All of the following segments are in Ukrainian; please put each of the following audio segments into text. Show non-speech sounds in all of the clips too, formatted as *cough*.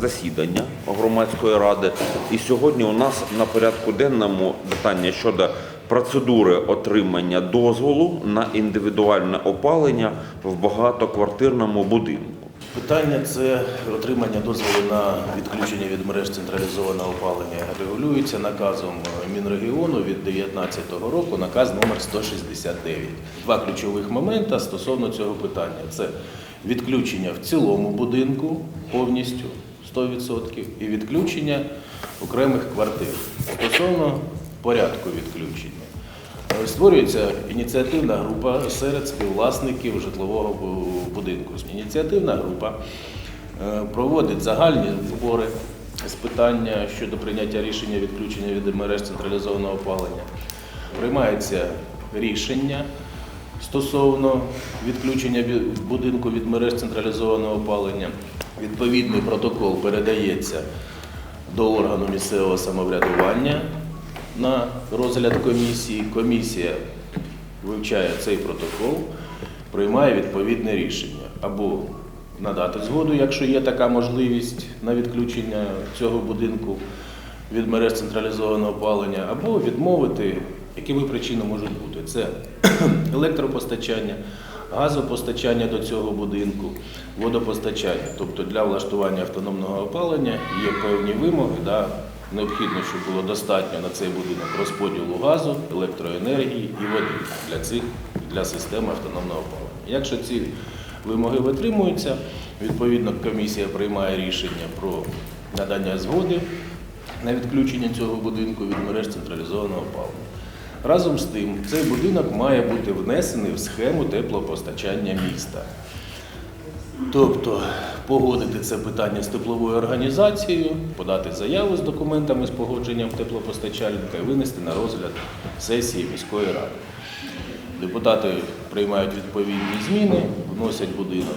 засідання громадської ради. І сьогодні у нас на порядку денному питання щодо процедури отримання дозволу на індивідуальне опалення в багатоквартирному будинку. Питання це отримання дозволу на відключення від мереж централізованого опалення регулюється наказом Мінрегіону від 2019 року, наказ номер 169. Два ключових моменти стосовно цього питання це відключення в цілому будинку повністю 100% і відключення окремих квартир стосовно порядку відключення. Створюється ініціативна група серед співвласників житлового будинку. Ініціативна група е, проводить загальні збори з питання щодо прийняття рішення відключення від мереж централізованого опалення. Приймається рішення стосовно відключення будинку від мереж централізованого опалення. Відповідний протокол передається до органу місцевого самоврядування на розгляд комісії. Комісія вивчає цей протокол, приймає відповідне рішення або надати згоду, якщо є така можливість на відключення цього будинку від мереж централізованого опалення, або відмовити, які ви причини можуть бути. Це *clears throat* електропостачання, газопостачання до цього будинку, водопостачання. Тобто для влаштування автономного опалення є певні вимоги. Да, Необхідно, щоб було достатньо на цей будинок розподілу газу, електроенергії і води для цих для системи автономного опалення. Якщо ці вимоги витримуються, відповідно комісія приймає рішення про надання згоди на відключення цього будинку від мереж централізованого опалення. Разом з тим, цей будинок має бути внесений в схему теплопостачання міста. Тобто погодити це питання з тепловою організацією, подати заяву з документами з погодженням теплопостачальника і винести на розгляд сесії міської ради. Депутати приймають відповідні зміни, вносять будинок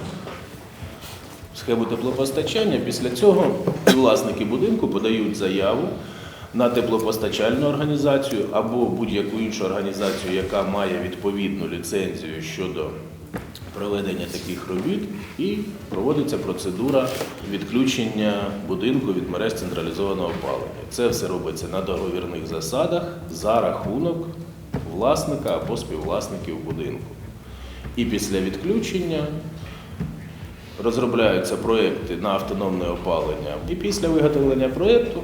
в схему теплопостачання. Після цього власники будинку подають заяву на теплопостачальну організацію або будь-яку іншу організацію, яка має відповідну ліцензію щодо проведення таких робіт, і проводиться процедура відключення будинку від мереж централізованого опалення. Це все робиться на договірних засадах за рахунок власника або співвласників будинку. І після відключення розробляються проекти на автономне опалення. І після виготовлення проєкту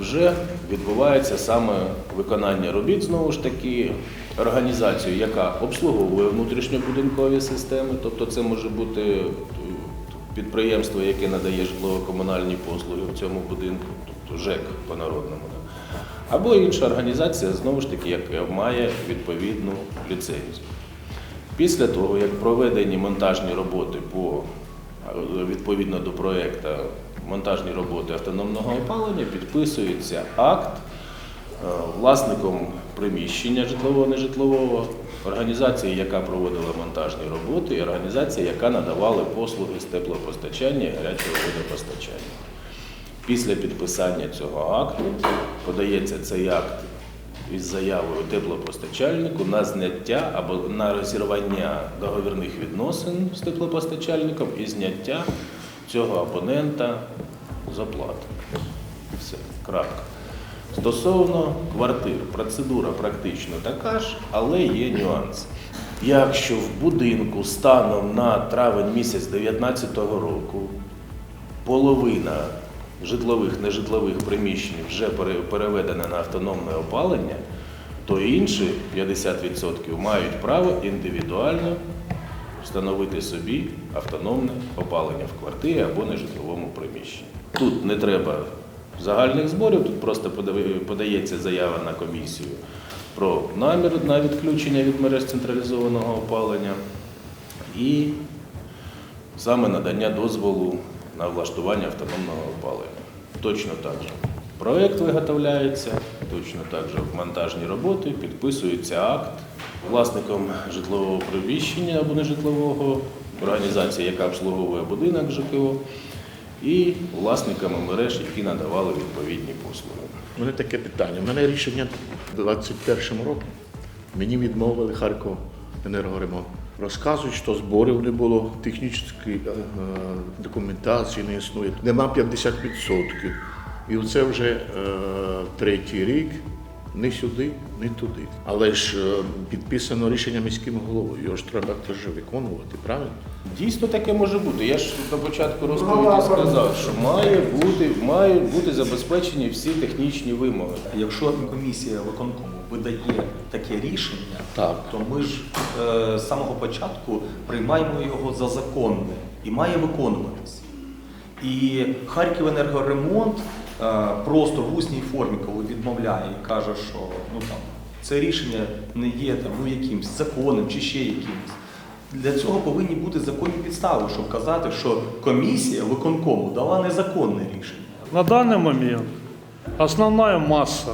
вже відбувається саме виконання робіт, знову ж таки, організацією, яка обслуговує внутрішньобудинкові системи, тобто це може бути е, підприємство, яке надає житлово-комунальні послуги в цьому будинку, тобто ЖЕК по-народному. Або інша організація, знову ж таки, яка має відповідну ліцензію. Після того, як проведені монтажні роботи по е, відповідно до проекту монтажні роботи автономного опалення, підписується акт е, власником приміщення житлового нежитлового, організації, яка проводила монтажні роботи, і організація, яка надавала послуги з теплопостачання і гарячого водопостачання. Після підписання цього акту подається цей акт із заявою теплопостачальнику на зняття або на розірвання договірних відносин з теплопостачальником і зняття цього абонента з. Все, крапка. Стосовно квартир, процедура практично така ж, але є нюанс. Якщо в будинку станом на травень місяць 2019 року половина житлових нежитлових приміщень вже пере- переведена на автономне опалення, то інші 50% мають право індивідуально встановити собі автономне опалення в квартирі або нежитловому приміщенні. Тут не треба загальних зборів, тут просто подається заява на комісію про намір на відключення від мереж централізованого опалення і саме надання дозволу на влаштування автономного опалення. Точно так же. Проект виготовляється, точно так же монтажні роботи, підписується акт власником житлового приміщення або нежитлового, організація, яка обслуговує будинок ЖКО, і власниками мереж, які надавали відповідні послуги. У мене таке питання. У мене рішення в 21-му році. Мені відмовили Харков енергоремонт. Розказують, що зборів не було, технічної е, документації не існує. Нема 50%. І це вже е, третій рік. Не сюди, не туди. Але ж е, підписано рішення міським головою. Його ж треба теж виконувати, правильно? Дійсно таке може бути. Я ж на початку розповіді сказав, що має бути, мають бути забезпечені всі технічні вимоги. Якщо комісія виконкому видає таке рішення, Так. то ми ж е, з самого початку приймаємо його за законне і має виконуватися. І Харківенергоремонт е, просто в усній формі, коли відмовляє і каже, що ну там це рішення не є там ну якимсь законним чи ще якимось. Для цього повинні бути законні підстави, щоб казати, що комісія виконкому дала незаконне рішення. На данный момент основная масса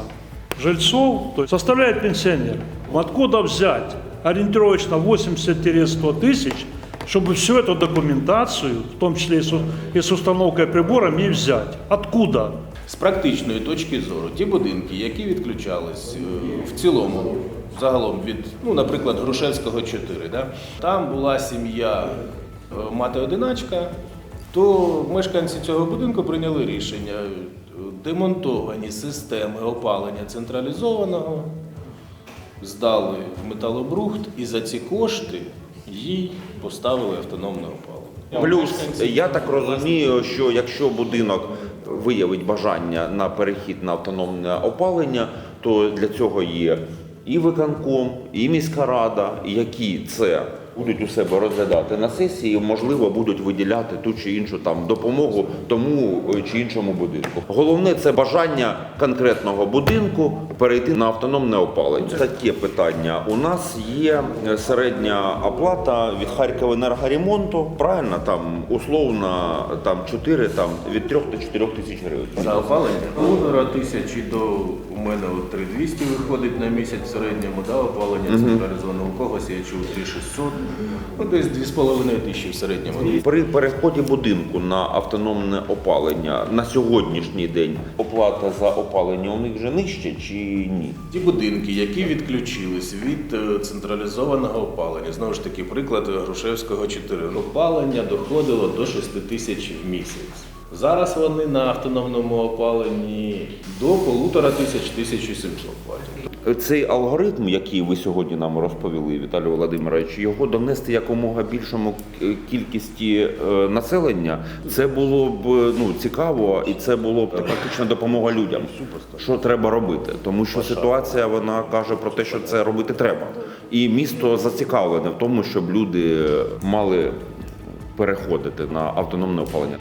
жильцов то есть, составляет пенсионеры. Откуда взять ориентировочно 80-100 тысяч, чтобы всю эту документацию, в том числе и с, и с установкой прибора, мне взять? Откуда? З практичної точки зору, ті будинки, які відключались е, в цілому, загалом від, ну, наприклад, Грушевського 4, да? там була сім'я е, мати-одиначка, то мешканці цього будинку прийняли рішення е, демонтовані системи опалення централізованого, здали в металобрухт і за ці кошти їй поставили автономне опалення. Плюс я так розумію, що якщо будинок виявить бажання на перехід на автономне опалення, то для цього є і виконком, і міська рада, які це будуть у себе розглядати на сесії, можливо, будуть виділяти ту чи іншу там допомогу тому е, чи іншому будинку. Головне це бажання конкретного будинку перейти на автономне опалення. Таке питання. У нас є е, середня оплата від Харківенергоремонту, правильно там условно там 4, там від 3 до 4 тисяч гривень. За опалення полтора тисячі до у мене от 3200 виходить на місяць в середньому, да, опалення централізоване. У когось я чув 3600, ну десь 2,5 тисячі в середньому. При переході будинку на автономне опалення на сьогоднішній день оплата за опалення у них вже нижче чи ні? Ті будинки, які відключились від е, централізованого опалення, знову ж таки, приклад Грушевського 4, опалення доходило до 6 тисяч в місяць. Зараз вони на автономному опаленні до полутора тисяч 1700 платять. Цей алгоритм, який ви сьогодні нам розповіли, Віталій Володимирович, його донести якомога більшому кількості е, населення, це було б ну цікаво, і це було б практично допомога людям. Що треба робити? Тому що ситуація вона каже про те, що це робити треба. І місто зацікавлене в тому, щоб люди мали переходити на автономне опалення.